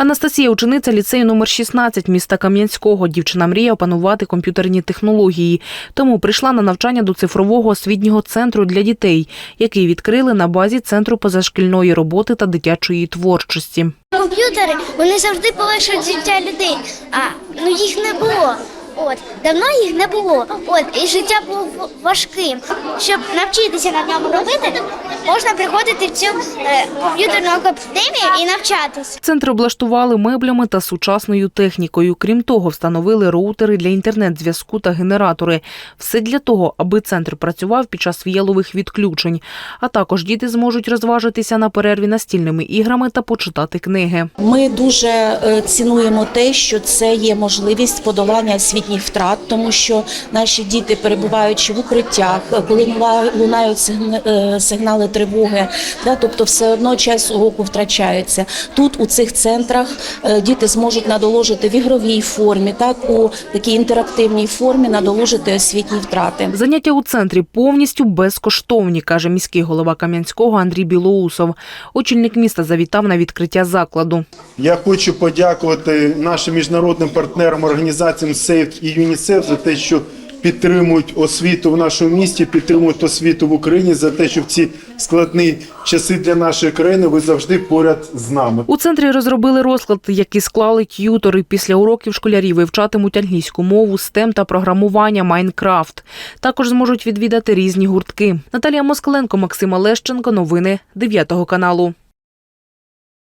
Анастасія учениця ліцею номер 16 міста Кам'янського. Дівчина мріє опанувати комп'ютерні технології. Тому прийшла на навчання до цифрового освітнього центру для дітей, який відкрили на базі центру позашкільної роботи та дитячої творчості. Комп'ютери вони завжди полегшують життя людей, а ну їх не було. От давно їх не було. От і життя було важким. Щоб навчитися на ньому робити, можна приходити в цю е, комп'ютерну академію і навчатися. Центр облаштували меблями та сучасною технікою. Крім того, встановили роутери для інтернет-зв'язку та генератори. Все для того, аби центр працював під час віялових відключень. А також діти зможуть розважитися на перерві настільними іграми та почитати книги. Ми дуже е, цінуємо те, що це є можливість подолання освітніх втрат, тому що наші діти, перебуваючи в укриттях, коли лунають е, сигнали тривоги, да, тобто все одно час уроку втрачається. Тут у цих центрах е, діти зможуть надоложити в ігровій формі, так у такій інтерактивній формі надоложити освітні втрати. Заняття у центрі повністю безкоштовні, каже міський голова Кам'янського Андрій Білоусов. Очільник міста завітав на відкриття закладу. Я хочу подякувати нашим міжнародним партнерам, організаціям СЕЙФ і ЮНІСЕФ за те, що підтримують освіту в нашому місті, підтримують освіту в Україні за те, що в ці складні часи для нашої країни ви завжди поряд з нами. У центрі розробили розклад, який склали т'ютори. Після уроків школярі вивчатимуть англійську мову, стем та програмування Майнкрафт. Також зможуть відвідати різні гуртки. Наталія Москаленко, Максим Олещенко. Новини 9 каналу.